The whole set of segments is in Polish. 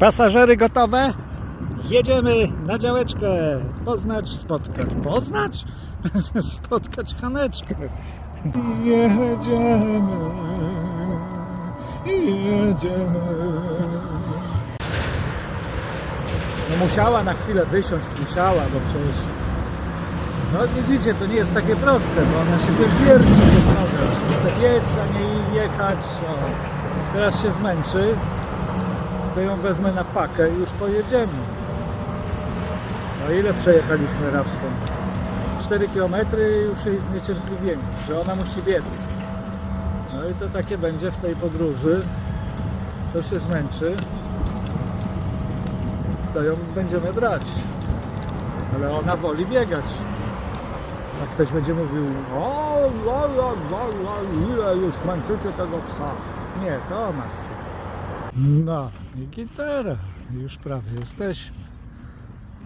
Pasażery gotowe? Jedziemy na działeczkę. Poznać, spotkać. Poznać? spotkać Haneczkę. Jedziemy. Jedziemy. No musiała na chwilę wysiąść, musiała, bo przecież... No widzicie, to nie jest takie proste, bo ona się też wierci droga. Chce biec, a nie jechać. O. Teraz się zmęczy, to ją wezmę na pakę i już pojedziemy. No ile przejechaliśmy raptem? 4 km już jej zniecierpliwienie, że ona musi biec. No i to takie będzie w tej podróży. Co się zmęczy, to ją będziemy brać. Ale ona woli biegać. A ktoś będzie mówił, o, o, o, o, o ile już męczycie tego psa. Nie, to ona chce. No i gitara. Już prawie jesteśmy.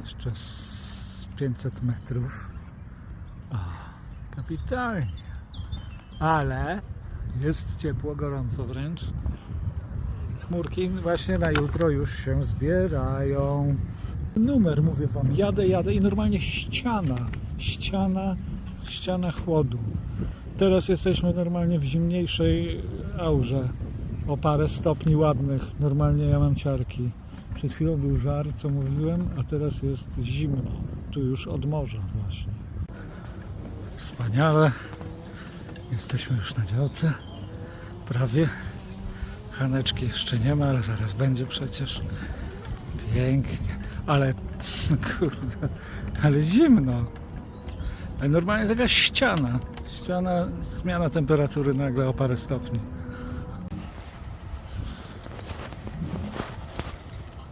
Jeszcze z 500 metrów. O, kapitalnie. Ale jest ciepło, gorąco wręcz. Chmurki właśnie na jutro już się zbierają. Numer, mówię wam, jadę, jadę i normalnie ściana, ściana, ściana chłodu. Teraz jesteśmy normalnie w zimniejszej aurze, o parę stopni ładnych. Normalnie ja mam ciarki. Przed chwilą był żar, co mówiłem, a teraz jest zimno. Tu już od morza właśnie. Wspaniale. Jesteśmy już na działce. Prawie. Haneczki jeszcze nie ma, ale zaraz będzie przecież. Pięknie. Ale kurde, ale zimno. Ale normalnie taka ściana. Ściana, zmiana temperatury nagle o parę stopni.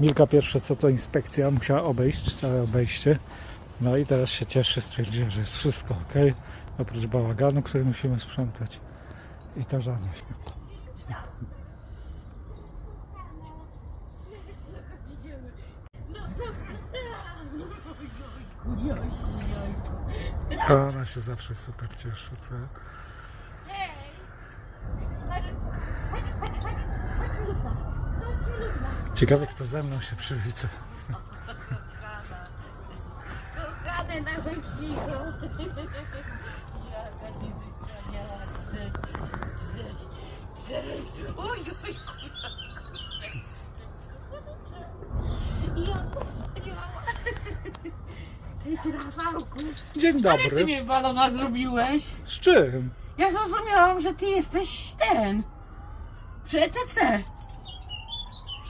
Milka pierwsze co to inspekcja musiała obejść, całe obejście. No i teraz się cieszy, stwierdziła, że jest wszystko ok. Oprócz bałaganu, który musimy sprzątać. I to radość. To ona się zawsze super cieszy, co? Ciekawe kto ze mną się przywita. Kochane nasze psicho. Jaka ty jesteś wspaniała. Cześć, cześć. Oj, oj. Cześć, Rafałku. Dzień Ale ty dobry. mnie balona zrobiłeś. Z czym? Ja zrozumiałam, że ty jesteś ten. Przy ETC.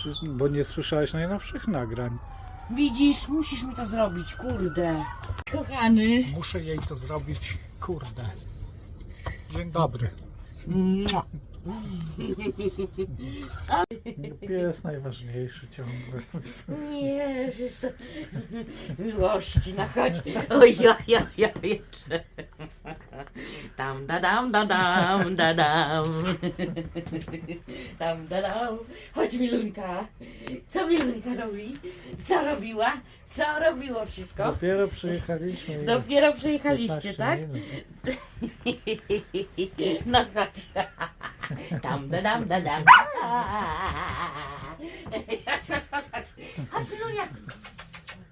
Czy- Bo nie słyszałeś najnowszych nagrań. Widzisz, musisz mi to zrobić, kurde. Kochany. Muszę jej to zrobić, kurde. Dzień dobry. Mua. Pies najważniejszy ciągle. Nie, że to miłości nachodzi. Oj, oj, oj, oj. Tam, da, dam, da, dam, da, dam. Tam, da, dam. Chodź, Miluńka. Co Miluńka robi? Co robiła? Co robiło wszystko? Dopiero przyjechaliśmy. Dopiero przyjechaliście, 15 tak? No chodź. Tam, da, dam, da, dam. Chodź, chodź, chodź, chodź. Chodź, Milunia.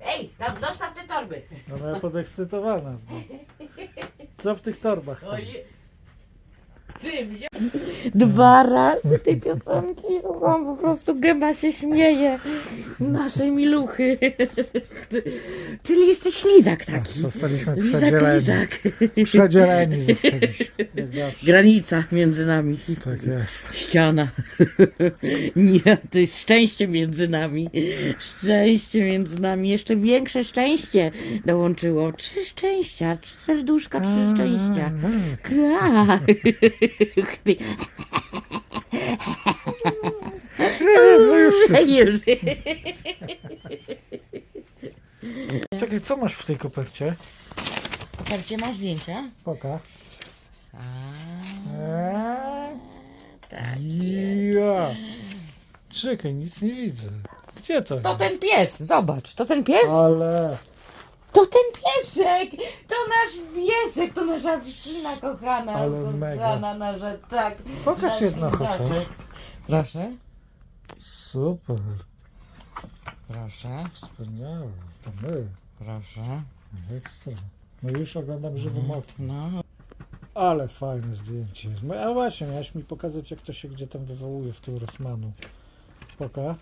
Ej, tam zostaw te torby. Ona podekscytowana. znowu. Co w tych torbach? Tam? Ty wziął... Dwa razy tej piosenki słucham, po prostu gęba się śmieje. Naszej miluchy. Czyli jesteś lizak taki. Zostaliśmy Lizak, przedzieleni. lizak. Przedzieleni zostaliśmy. Jak zawsze. Granica między nami. Tak jest. Ściana. Nie, to jest szczęście między nami. Szczęście między nami. Jeszcze większe szczęście dołączyło. Trzy szczęścia, trzy serduszka, trzy szczęścia. Tak. No już się... Już. Czekaj, co masz w tej kopercie? Patrzcie, masz zdjęcia? Poka. A, Eee, tak. Ja. Czekaj, nic nie widzę. Gdzie to? To ten pies, zobacz, to ten pies? Ale... To ten piesek! To nasz piesek, to nasza trzcina kochana. Ale kochana mega. nasza, tak. Pokaż nasz jedno chociaż. Proszę. Super. Proszę, Wspaniałe, to my. proszę. Ekstra. No już oglądam żywym okiem. No, Ale fajne zdjęcie. No, a właśnie, miałeś mi pokazać, jak to się gdzie tam wywołuje w tym Rossmanu. Poka.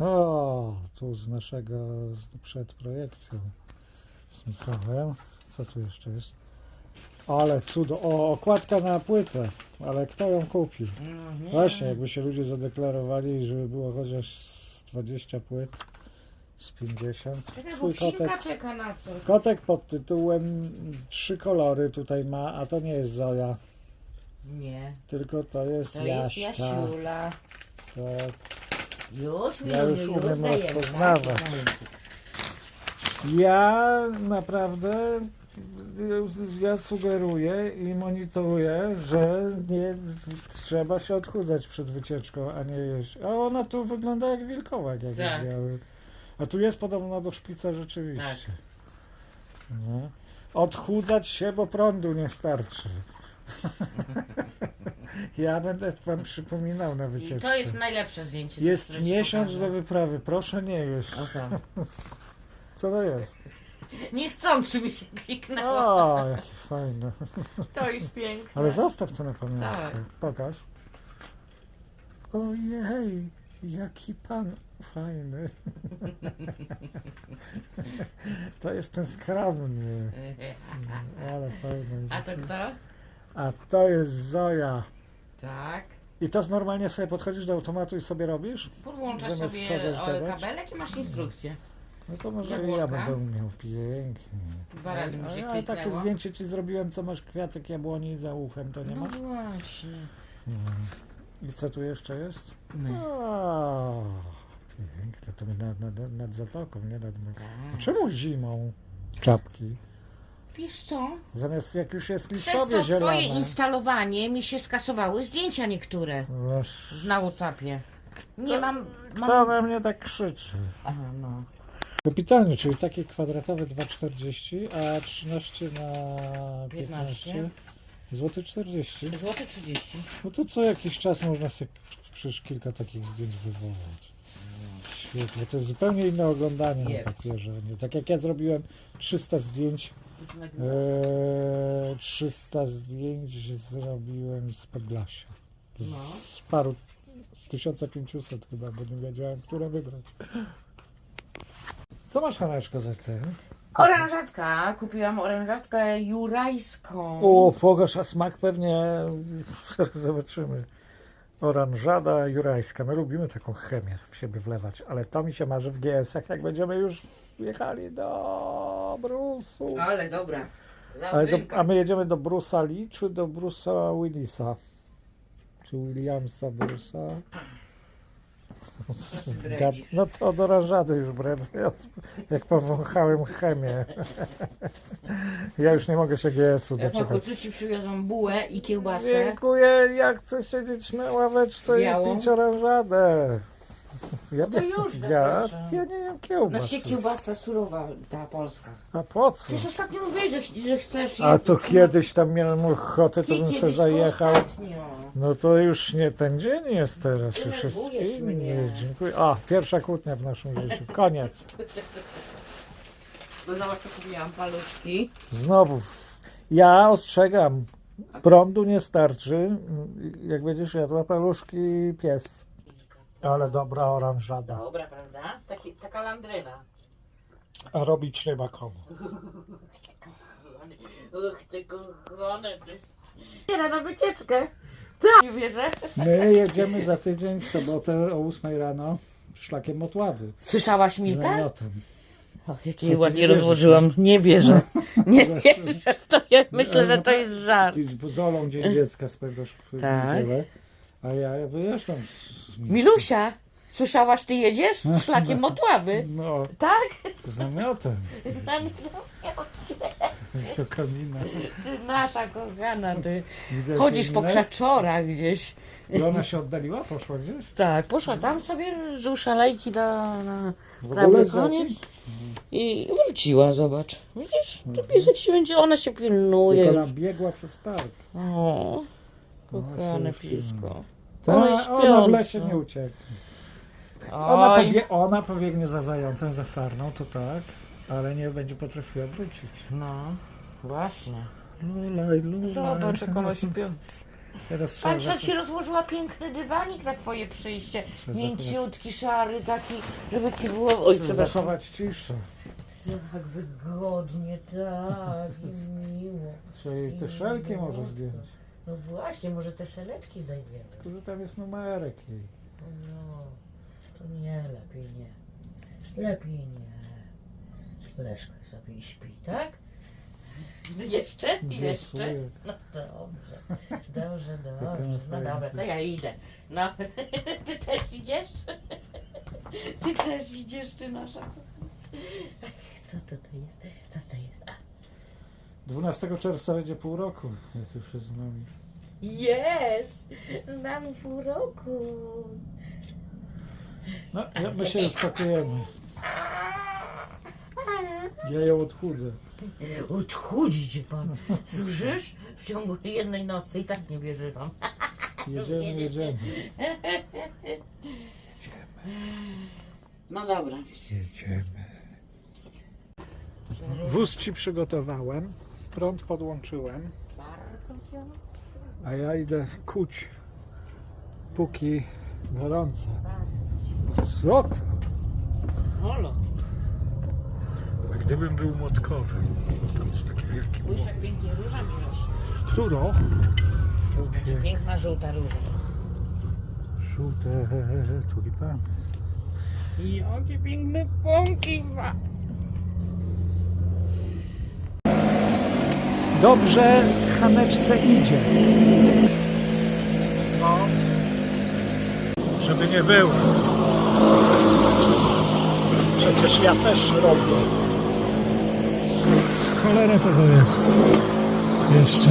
O, tu z naszego, przed projekcją z Michałem. Co tu jeszcze jest? Ale cudo. O, okładka na płytę. Ale kto ją kupił? no nie. Właśnie, jakby się ludzie zadeklarowali, żeby było chociaż z 20 płyt, z 50. Czekaj, bo Twój kotek, czeka na co? kotek pod tytułem Trzy kolory tutaj ma, a to nie jest Zoja, Nie, tylko to jest to jest Jaśka. Jasiula. Tak. Już, Ja Miluniu, już umiem dajemy, rozpoznawać. tak? Ja naprawdę ja sugeruję i monitoruję, że nie trzeba się odchudzać przed wycieczką, a nie jeść. A ona tu wygląda jak wilkołak jakiś Tak. biały. A tu jest podobna do szpica rzeczywiście. Nie? Odchudzać się, bo prądu nie starczy. ja będę wam przypominał na I wycieczce. to jest najlepsze zdjęcie. Jest miesiąc pokażę. do wyprawy, proszę nie jeść. O tak. Co to jest? Niechcący mi się kliknęło. O, jakie fajne. To jest piękne. Ale zostaw to na pamiątkę. Tak. Pokaż. Ojej, jaki pan fajny. To jest ten skromny. Ale fajny. A to kto? A to jest Zoja. Tak. I to normalnie sobie podchodzisz do automatu i sobie robisz? Podłączasz Zamiast sobie kogoś gadać? kabelek i masz instrukcję. No to może i ja Jabłonka. będę umiał. Pięknie. Dwa razy mi A się ja takie kliknęło. zdjęcie ci zrobiłem, co masz kwiatek jabłoni za uchem, to nie No właśnie. I co tu jeszcze jest? My. O, piękne, to my nad, nad, nad zatoką, nie nad... A Tak. czemu zimą czapki? Wiesz co? Zamiast jak już jest Przez listowie to zielone. twoje instalowanie mi się skasowały zdjęcia niektóre Noż, na Whatsappie. Nie mam... Kto mam... na mnie tak krzyczy? Aha, no. Kapitalnie, czyli takie kwadratowe 2,40, a 13 na 15. 15. Złoty 40. Złoty 30. No to co jakiś czas można sobie przecież kilka takich zdjęć wywołać. Świetnie, to jest zupełnie inne oglądanie na Jest. papierze. Nie? Tak jak ja zrobiłem 300 zdjęć, e, 300 zdjęć zrobiłem z Podlasia. Z, No. z paru, z 1500 chyba, bo nie wiedziałem, które wybrać. Co masz, Haneczko, za ten? Orężatka. Kupiłam orężatkę jurajską. O, pokaż, a smak pewnie zobaczymy. Oranżada jurajska. My lubimy taką chemię w siebie wlewać, ale to mi się marzy w GS-ach, jak będziemy już jechali do Ale dobra. Ale do, Labrynka. a my jedziemy do Brusa Lee, czy do Brusa Willisa? Czy Williamsa Brusa? Gad- No co, do oranżady już bredzę, jak powąchałem chemię. Ja już nie mogę się GS-u Epoku, doczekać. tu ci przywiozą bułę i kiełbasę. Dziękuję, ja chcę siedzieć na ławeczce Białą? i pić oranżadę. Ja, No już ja, zapraszam. ja nie jem kiełbas. się kiełbasa surowa, ta polska. A po co? Przecież ostatnio mówiłeś, że, ch- że chcesz... A to kiedyś tam miałem ochotę, to bym se zajechał. No to już nie ten dzień jest teraz, już jest Denerwujesz inny. Dziękuję. A, pierwsza kłótnia w naszym życiu. Koniec. No zobacz, co kupiłam, paluszki. Znowu. Ja ostrzegam. Prądu nie starczy. Jak będziesz jadła paluszki, pies. Ale dobra oranżada. Dobra, prawda? Taki, taka landryna. A robić nie ma komu. Uch, ty kochane, ty. Na wycieczkę. Tak. Nie wierzę. My jedziemy za tydzień w sobotę o 8 rano szlakiem Motławy. Słyszałaś Z Milkę? namiotem. O, jak A jej ty ładnie nie wierzysz, rozłożyłam. Nie wierzę. Nie wierzę w to. Ja myślę, że to jest żart. Z Zolą Dzień Dziecka spędzasz w Tak. niedzielę, a ja wyjeżdżam z, z Milusia, słyszałaś, ty jedziesz szlakiem Motławy? No, Tak? z namiotem. Tam, Do kamina. ty nasza kochana, ty. Widziałeś Chodzisz po minę? krzaczorach gdzieś. I ona się oddaliła? Poszła gdzieś? Tak, poszła tam sobie z uszalejki do, na W prawy ogóle za koniec tym? i wróciła, zobacz. Widzisz, to piesek się będzie, ona się pilnuje. Tylko ona biegła przez park. O, kochane No, pisko. Ta, Ona w lesie śpiąca. nie ucieknie. Ona, Oj. pobie, ona pobiegnie za zającem, za sarną, to tak, ale nie będzie potrafiła wrócić. No, właśnie. Lulaj, lulaj. Zobacz, jak ona śpiąc. Teraz trzeba Patrz, jak zachować- się rozłożyła piękny dywanik na twoje przyjście. Trzeba Mięciutki, szary, taki, żeby ci było... Oj, trzeba przepraszam. zachować ciszę. Tak wygodnie, tak i miło. Trzeba jej te szelki może zdjąć. No właśnie, może te szeletki zdejmiemy. Tylko, że tam jest numerek jej. No, to nie, lepiej nie. Lepiej nie. Leszka sobie śpi, tak? Jeszcze? Jeszcze? Wiosłuje. No dobrze, dobrze, dobrze. No dobra, to ja idę. No, ty też idziesz? Ty też idziesz, ty nasza. Co to to jest? Co to jest? A, 12 czerwca będzie pół roku, jak już jest z nami. Jest! Znam pół roku. No, ja- my się już pakujemy. Ja ją odchudzę. Odchudzi cię pan. Słyszysz? W ciągu jednej nocy i tak nie wierzy wam. Jedziemy, jedziemy. No dobra. Jedziemy. Wóz ci przygotowałem, prąd podłączyłem, a ja idę kuć, póki gorąco. Co to? Holo, gdybym był młotkowym, tam jest taki wielki spójrz młot. jak pięknie róża mi rośnie. Którą? Piękna żółta róża. Żółte tulipany. Jakie piękne pąki ma. Dobrze Haneczce idzie. No. Żeby nie było. Przecież ja też robię. Cholera tego jest. Jeszcze.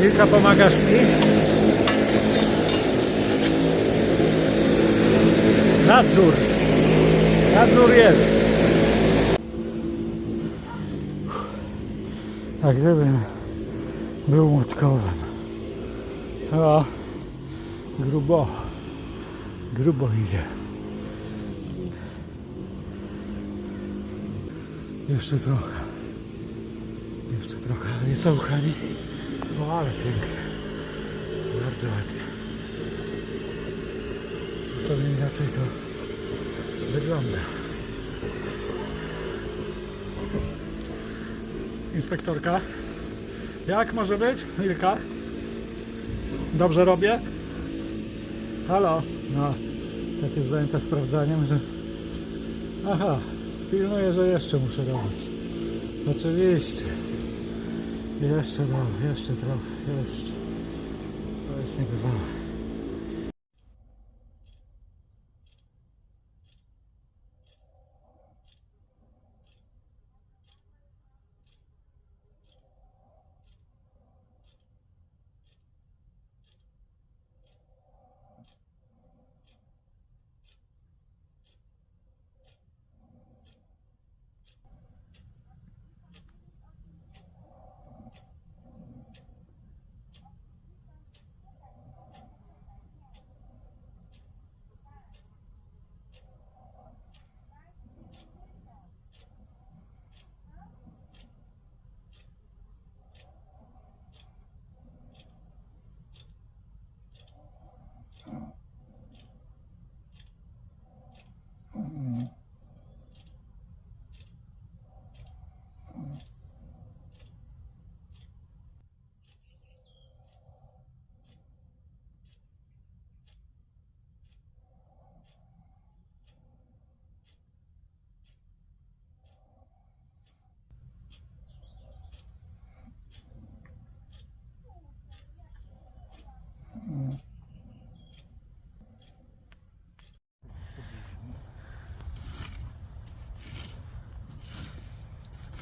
Wilka, pomagasz mi? Nadzór. Nadzór jest. A gdybym był młotkowym. O, grubo. Grubo idzie. Jeszcze trochę. Jeszcze trochę. Nie co, kochani? O, ale pięknie. Bardzo ładnie. Zupełnie inaczej to wygląda. Inspektorka, jak może być? Wilka? Dobrze robię? Halo? No, tak jest zajęta sprawdzaniem, że... Aha, pilnuję, że jeszcze muszę robić. Oczywiście. Jeszcze trochę, jeszcze trochę, jeszcze. To jest niebywałe.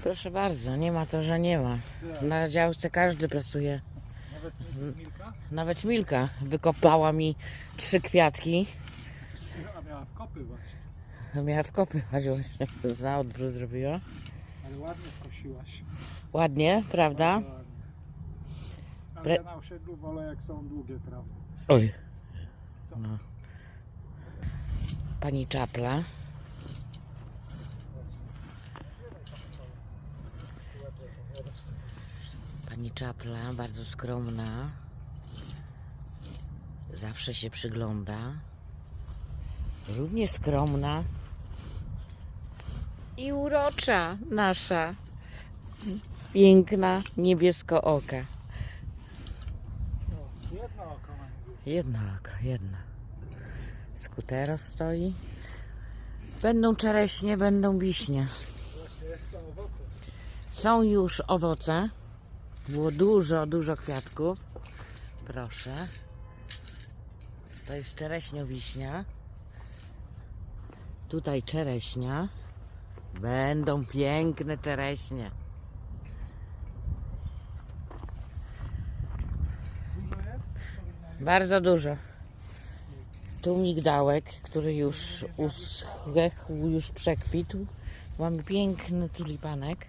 Proszę bardzo, nie ma to, że nie ma. Na działce każdy pracuje. Nawet Milka? Nawet Milka wykopała mi trzy kwiatki. A miała wkopywać. Miała wkopywać właśnie. Na odwrót zrobiła. Ale ładnie skosiłaś. Ładnie, prawda? Ale ja na osiedlu wolę jak są długie trawy. Oj. Co? No. Pani Czapla. Pani Czapla, bardzo skromna. Zawsze się przygląda. Równie skromna. I urocza nasza. Piękna niebieskooka. No, jedno oko. Jedna oko, jedna. Skutero stoi. Będą czereśnie, będą wiśnie. Są już owoce. Było dużo, dużo kwiatków. Proszę. To jest czereśnio-wiśnia. Tutaj czereśnia. Będą piękne czereśnie. Bardzo dużo. Tu migdałek, który już uschł, już przekwitł. Mamy piękny tulipanek.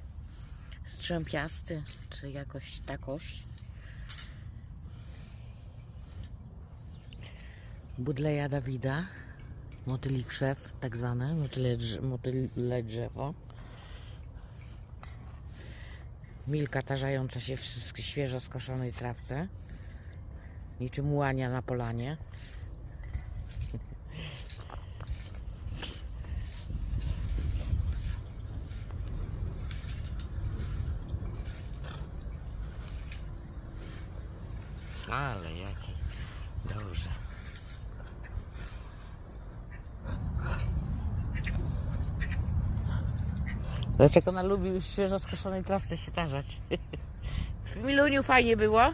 Strzępiasty, czy jakoś takoś. Budleja Dawida. Motyli krzew, tak zwane. Motyle, motyle drzewo. Milka tarzająca się w świeżo skoszonej trawce niczym łania na polanie. Ale jaki dobrze. Dlaczego ona lubi w świeżo skoszonej trawce się tarzać? W Miluniu fajnie było?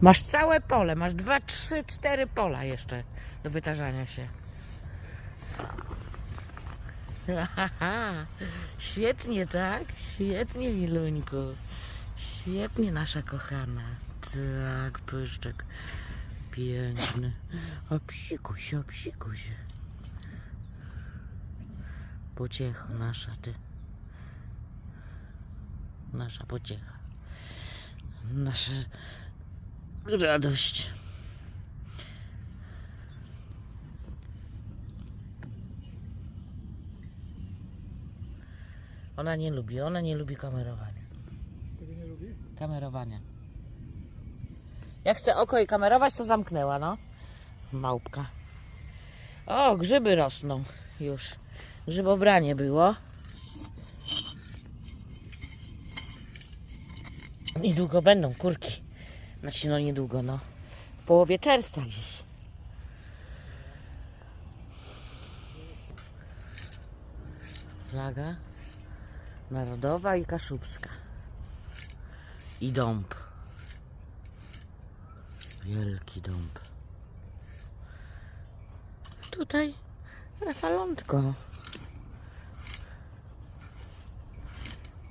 Masz całe pole, masz dwa, trzy, cztery pola jeszcze do wytarzania się. Świetnie, tak? Świetnie, Miluńku. Świetnie, nasza kochana. Tak, pyszczek. Piękny. Obsikuś, obsikuś. Pociecho nasza, ty. Nasza pociecha. Nasza radość. Ona nie lubi, ona nie lubi kamerowania. Tego nie lubi? Kamerowania. Jak chce oko jej kamerować, to zamknęła, no. Małpka. O, grzyby rosną już. Grzybobranie było. Niedługo będą kurki. Znaczy, no niedługo, no. W połowie czerwca gdzieś. Flaga narodowa i kaszubska. I dąb. Wielki dąb. Tutaj falątko.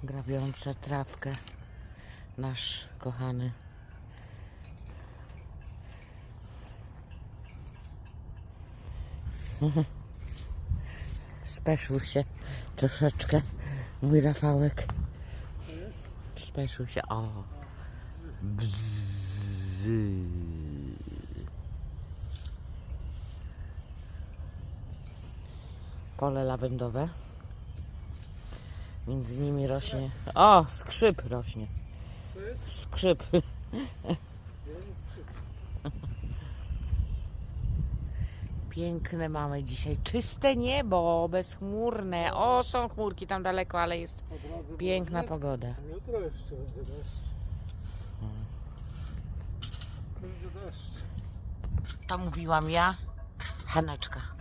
Grabiące trawkę. Nasz kochany. Speszył się troszeczkę mój Rafałek. Speszył się. O. Bzzy. Pole lawendowe. Między nimi rośnie. O, skrzyp rośnie. Co jest? Skrzyp. Piękne mamy dzisiaj. Czyste niebo, bezchmurne. O, są chmurki tam daleko, ale jest piękna pogoda. Jutro jeszcze będzie deszcz. Będzie deszcz. To mówiłam ja, Haneczka.